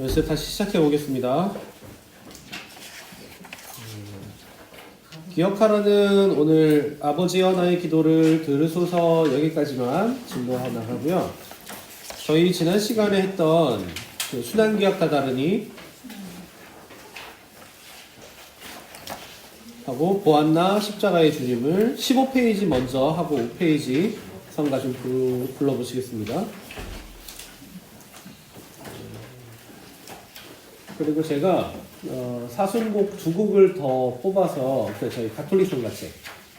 연습 다시 시작해 보겠습니다. 기억하라는 오늘 아버지와 나의 기도를 들으소서 여기까지만 진도하 나가고요. 저희 지난 시간에 했던 그 순환 기억 다 다르니 하고 보았나 십자가의 주님을 15페이지 먼저 하고 5페이지 성가 좀 불러보시겠습니다. 그리고 제가 어, 사순곡 두 곡을 더 뽑아서 그 저희 가톨릭 성가책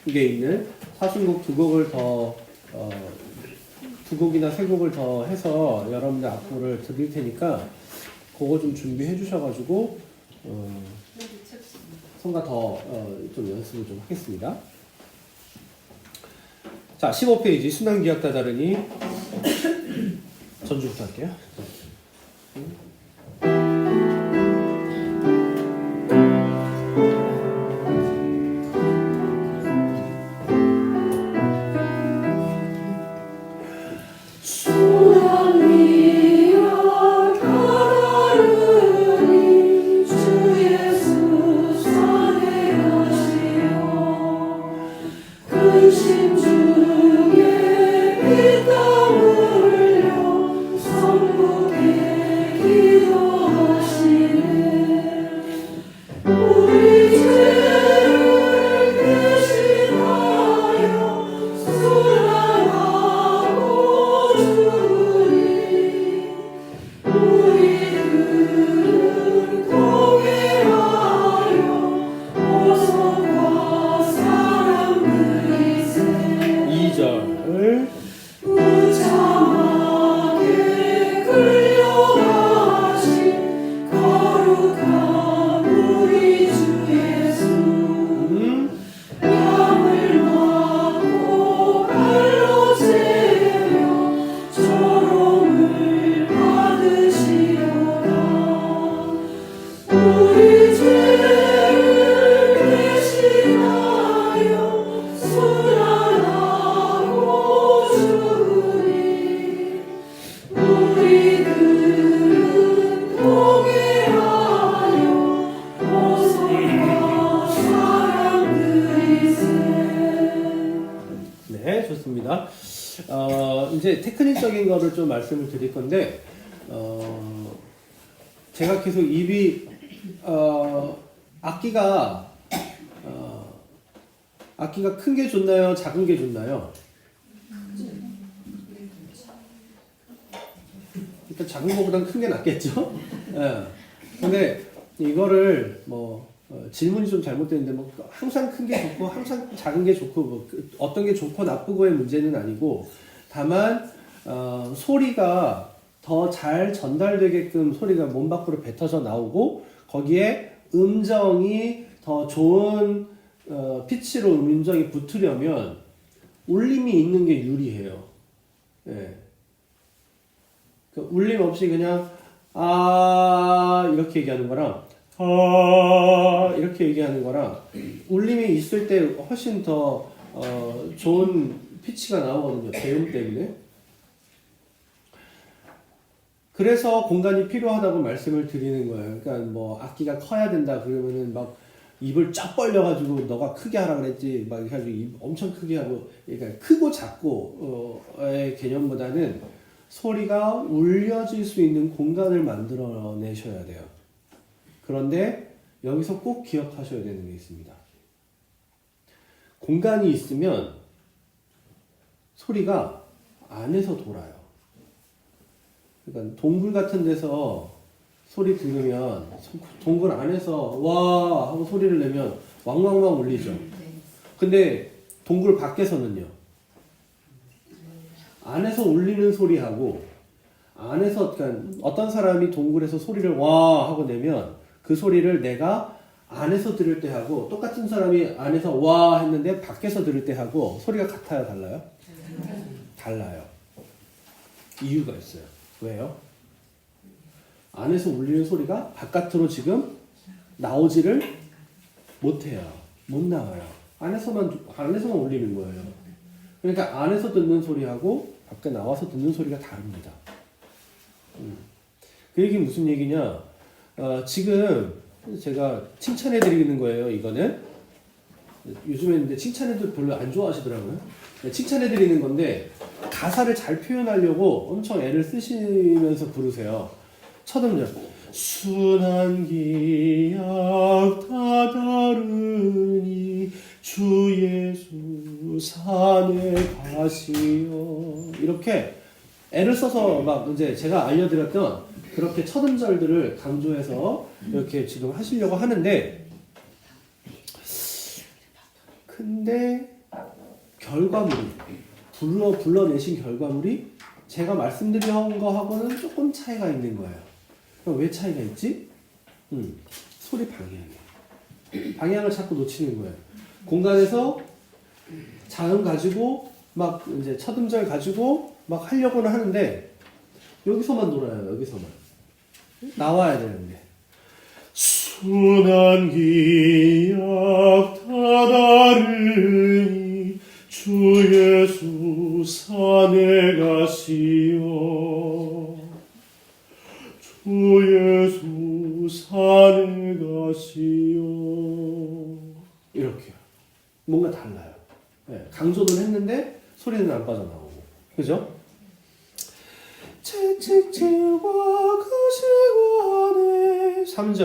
그게 있는 사순곡 두 곡을 더 어, 두 곡이나 세 곡을 더 해서 여러분들 악보를 드릴 테니까 그거 좀 준비해 주셔가지고 어, 성가 더좀 연습을 좀 하겠습니다. 자, 15페이지 순환기억 다다르니 전주부터 할게요. 어, 이제 테크닉적인 거를 좀 말씀을 드릴 건데, 어, 제가 계속 입이, 어, 악기가, 어, 악기가 큰 게 좋나요? 작은 게 좋나요? 일단 작은 거보단 큰 게 낫겠죠? 예. 근데 이거를 뭐 어, 질문이 좀 잘못됐는데 뭐 항상 큰 게 좋고 항상 작은 게 좋고 뭐 그- 어떤 게 좋고 나쁘고의 문제는 아니고 다만 어, 소리가 더 잘 전달되게끔 소리가 몸 밖으로 뱉어져 나오고 거기에 음정이 더 좋은 어, 피치로 음정이 붙으려면 울림이 있는 게 유리해요. 예. 그 울림 없이 그냥 아 이렇게 얘기하는 거랑 아 이렇게 얘기하는 거랑 울림이 있을 때 훨씬 더 어, 좋은 피치가 나오거든요 배음 때문에. 그래서 공간이 필요하다고 말씀을 드리는 거예요. 그러니까 뭐 악기가 커야 된다 그러면은 막 입을 쫙 벌려가지고 너가 크게 하라 그랬지. 막 해가지고 입 엄청 크게 하고 그러니까 크고 작고의 개념보다는 소리가 울려질 수 있는 공간을 만들어내셔야 돼요. 그런데 여기서 꼭 기억하셔야 되는 게 있습니다. 공간이 있으면 소리가 안에서 돌아요. 그러니까 동굴 같은 데서 소리 들으면 동굴 안에서 와 하고 소리를 내면 왕왕왕 울리죠. 근데 동굴 밖에서는요. 안에서 울리는 소리하고 안에서 그러니까 어떤 사람이 동굴에서 소리를 와 하고 내면 그 소리를 내가 안에서 들을 때 하고 똑같은 사람이 안에서 와 했는데 밖에서 들을 때 하고 소리가 같아요 달라요? 달라요. 이유가 있어요. 왜요? 안에서 울리는 소리가 바깥으로 지금 나오지를 못해요. 못 나와요. 안에서만 안에서만 울리는 거예요. 그러니까 안에서 듣는 소리하고 밖에 나와서 듣는 소리가 다릅니다. 음. 그 얘기 무슨 얘기냐? 어, 지금 제가 칭찬해 드리는 거예요. 이거는 요즘에 근데 칭찬해도 별로 안 좋아하시더라고요. 칭찬해 드리는 건데 가사를 잘 표현하려고 엄청 애를 쓰시면서 부르세요. 첫 음절 순한 기약 다 다르니 주 예수 산에 가시오 이렇게 애를 써서 막 이제 제가 알려드렸던 그렇게 첫 음절들을 강조해서 이렇게 지금 하시려고 하는데 근데 결과물이 불러 불러내신 결과물이 제가 말씀드린 거하고는 조금 차이가 있는 거예요. 그럼 왜 차이가 있지? 음, 소리 방향이 방향을 자꾸 놓치는 거예요. 공간에서 자음 가지고 막 이제 첫 음절 가지고 막 하려고는 하는데 여기서만 놀아요. 여기서만 나와야 되는데 순한 기약 다 다르니 주 예수 산에 가시오 주 예수 산에 가시오 이렇게요. 뭔가 달라요. 네, 강조는 했는데 소리는 안 빠져나오고 그죠?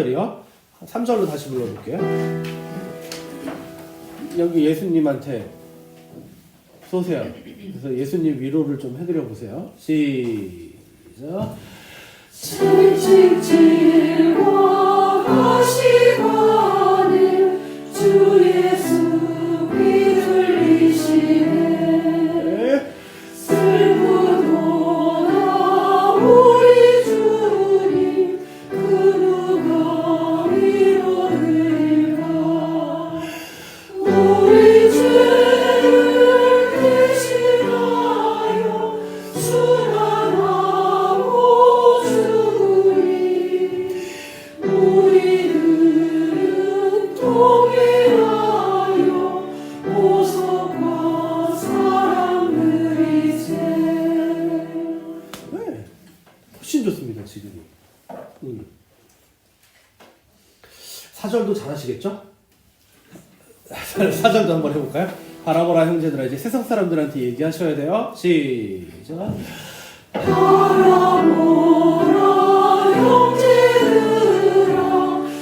3절이요. 3절로 다시 불러볼게요. 여기 예수님한테 쏘세요. 그래서 예수님 위로를 좀 해드려 보세요. 시작. 사절도 잘하시겠죠? 사절도 한번 해볼까요? 바라보라 형제들아 이제 세상 사람들한테 얘기하셔야 돼요. 시작. 바라보라 형제들아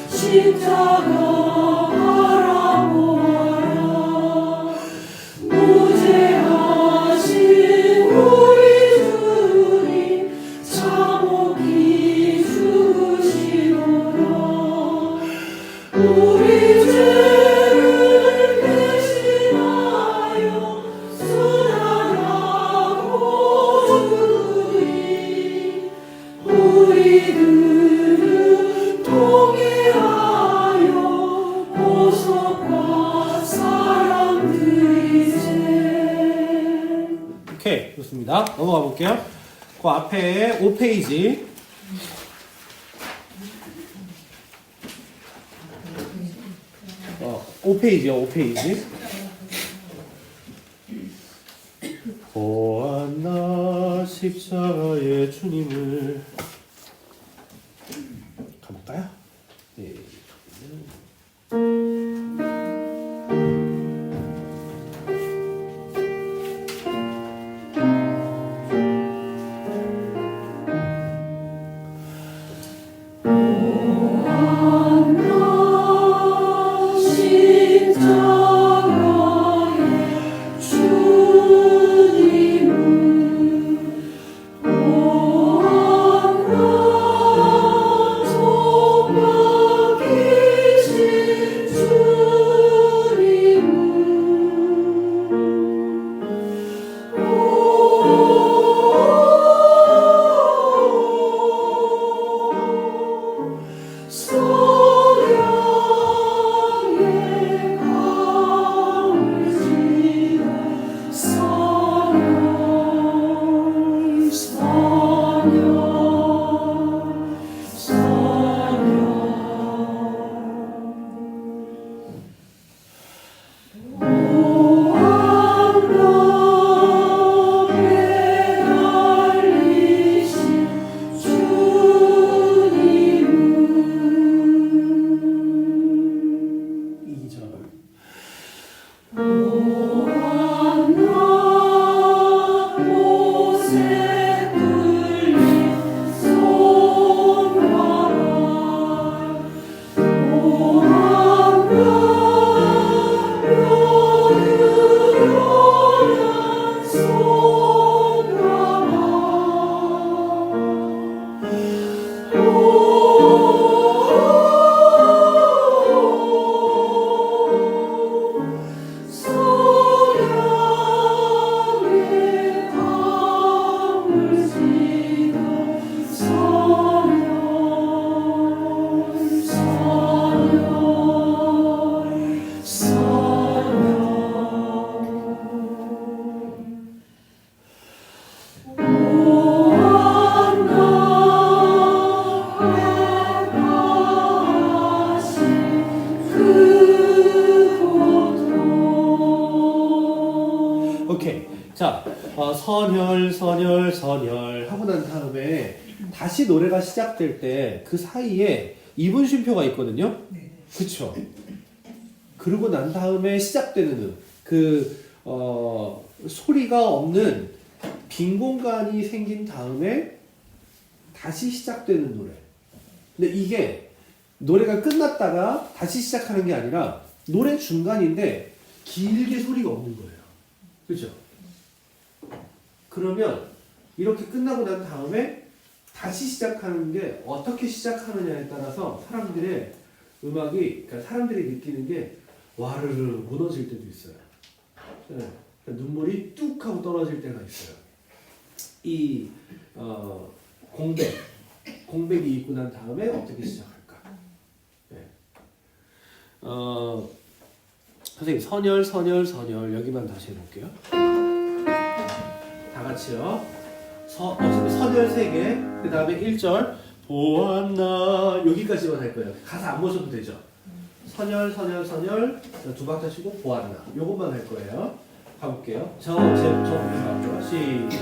십자가 오케이 좋습니다. 넘어가 볼게요. 그 앞에 5페이지. 어, 5페 Oh. 시작될 때 그 사이에 이분 쉼표가 있거든요. 그쵸? 그러고 난 다음에 시작되는 음, 그 어, 소리가 없는 빈 공간이 생긴 다음에 다시 시작되는 노래. 근데 이게 노래가 끝났다가 다시 시작하는 게 아니라 노래 중간인데 길게 소리가 없는 거예요. 그죠? 그러면 이렇게 끝나고 난 다음에 다시 시작하는 게 어떻게 시작하느냐에 따라서 사람들의 음악이 그러니까 사람들이 느끼는 게 와르르 무너질 때도 있어요. 네. 눈물이 뚝 하고 떨어질 때가 있어요. 이 어, 공백 공백이 있고 난 다음에 어떻게 시작할까? 네. 어, 선생님 선열 선열 선열 여기만 다시 해볼게요. 다 같이요. 서, 어, 선열 세 개. 그 다음에 1절 보았나 여기까지만 할 거예요. 가사 안 보셔도 되죠. 선열 선열 선열 두 박자 치고 보았나 요것만 할 거예요. 가볼게요. 저 제저 먼저 시작.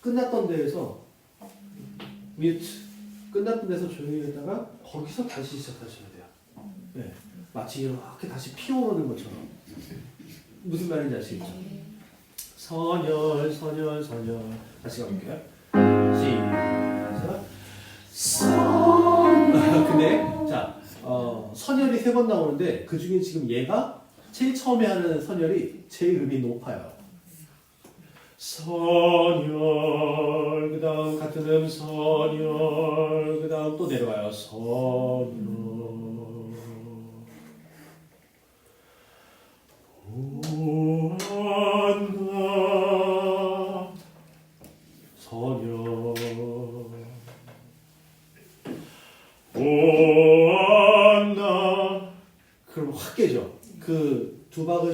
끝났던 데에서 뮤트 끝났던 데서 조용히 했다가 거기서 다시 시작하셔야 돼요. 네. 마치 이렇게 다시 피어오르는 것처럼 무슨 말인지 아시겠죠? 선열 선열 선열 다시 가볼게요. 시작. 세 번 나오는데 그 중에 지금 얘가 제일 처음에 하는 선열이 제일 음이 높아요. 선열 그 다음 같은 음 선열 그 다음 또 내려와요. 선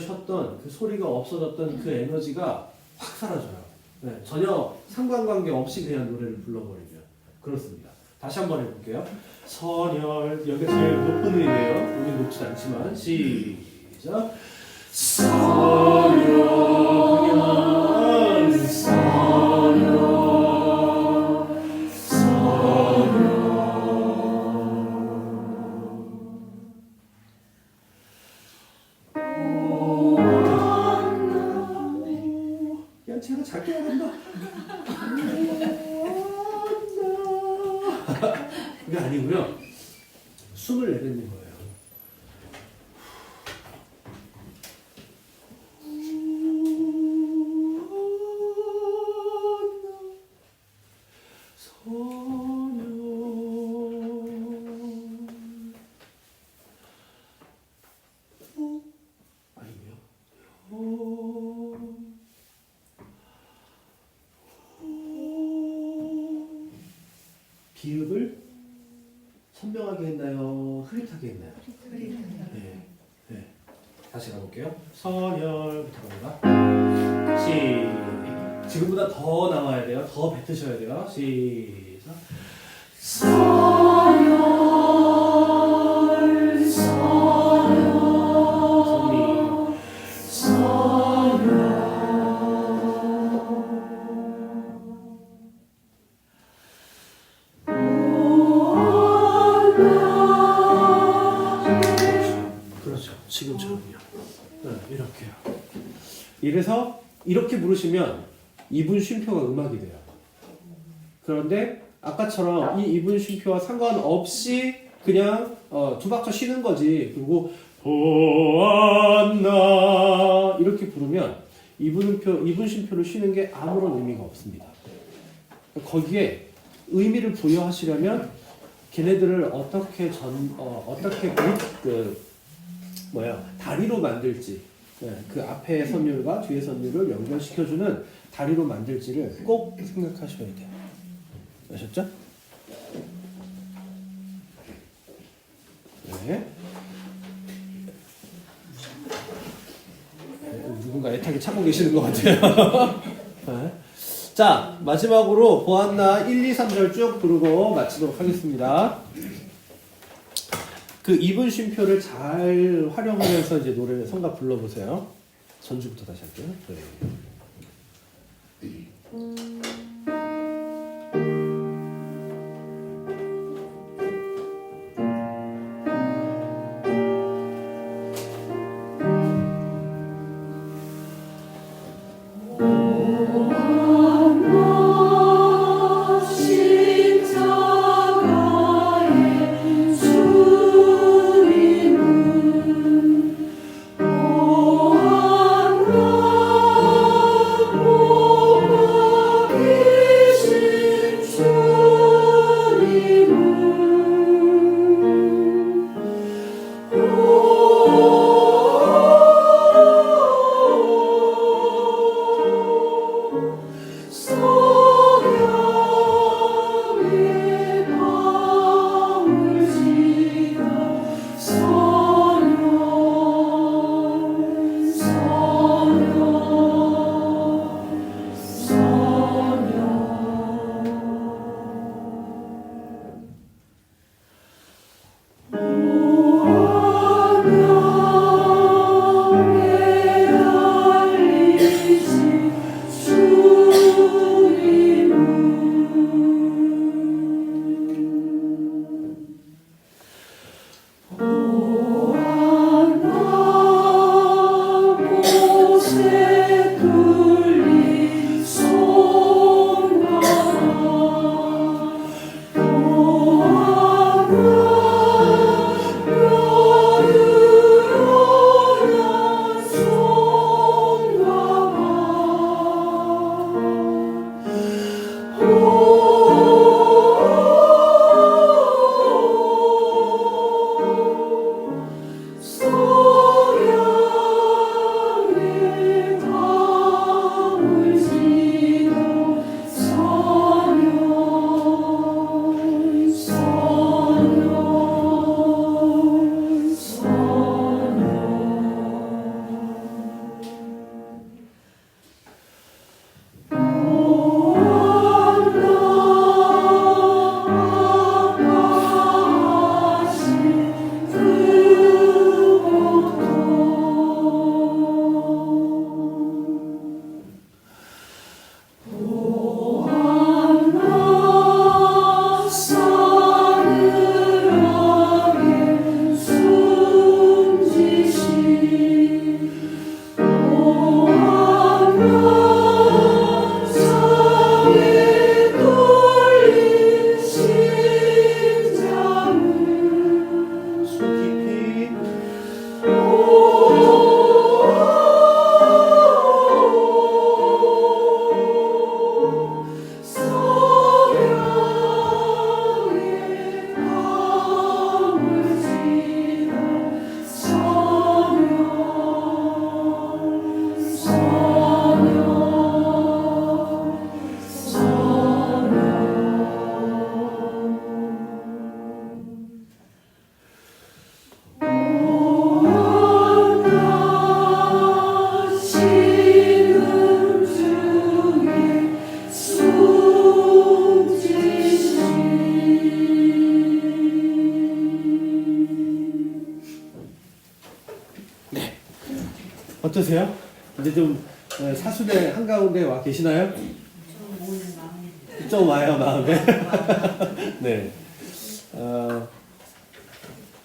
쉬었던 그 소리가 없어졌던 그 에너지가 확 사라져요. 네, 전혀 상관관계 없이 그냥 노래를 불러버리면 그렇습니다. 다시 한번 해볼게요. 선열 여기 제일 높은 음이에요. 여기 높지 않지만 시작. 비읍을 선명하게 했나요? 흐릿하게 했나요? 네. 네. 다시 가볼게요. 선열부터 갑니다. 시. 지금보다 더 나와야 돼요. 더 뱉으셔야 돼요. 시작. 이래서 이렇게 부르시면 이분 쉼표가 음악이 돼요. 그런데 아까처럼 이 이분 쉼표와 상관없이 그냥 어, 두 박자 쉬는 거지. 그리고 보았나 이렇게 부르면 이분표 이분 쉼표를 쉬는 게 아무런 의미가 없습니다. 거기에 의미를 부여하시려면 걔네들을 어떻게 전 어, 어떻게 그, 그 뭐야 다리로 만들지 예, 그 앞에 선율과 뒤에 선율을 연결시켜주는 다리로 만들지를 꼭 생각하셔야 돼요. 아셨죠? 네. 네, 누군가 애타게 참고 계시는 것 같아요. 네. 자, 마지막으로 보았나 1, 2, 3절 쭉 부르고 마치도록 하겠습니다. 그 입은 쉼표를 잘 활용하면서 이제 노래 성가 불러보세요. 전주부터 다시 할게요. 네. 어떠세요? 이제 좀 어, 사순의 한가운데 와 계시나요? 좀 와요 마음에. 네. 어,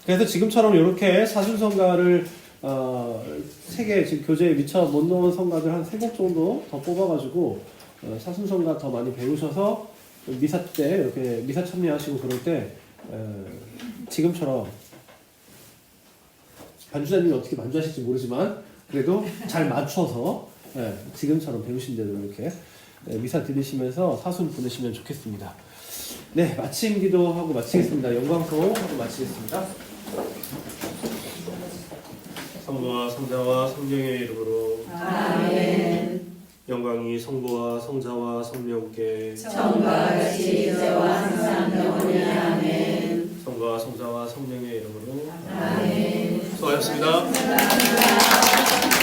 그래서 지금처럼 이렇게 사순 성가를 어, 세개 지금 교재에 미처 못 넣은 성가들 한 세 곡 정도 더 뽑아가지고 어, 사순 성가 더 많이 배우셔서 미사 때 이렇게 미사 참여하시고 그럴 때 어, 지금처럼 반주자님이 어떻게 반주하실지 모르지만 그래도 잘 맞춰서 예, 지금처럼 배우신 대로 이렇게 예, 미사 들으시면서 사순 보내시면 좋겠습니다. 네, 마침 기도하고 마치겠습니다. 영광송 하고 마치겠습니다. 성부와 성자와 성령의 이름으로 아멘. 영광이 성부와 성자와 성령께 처음과 같이 이제와 항상 영원히 아멘. 성부와 성자와 성령의 이름으로 아멘. 수고하셨습니다. 감사합니다. Thank you.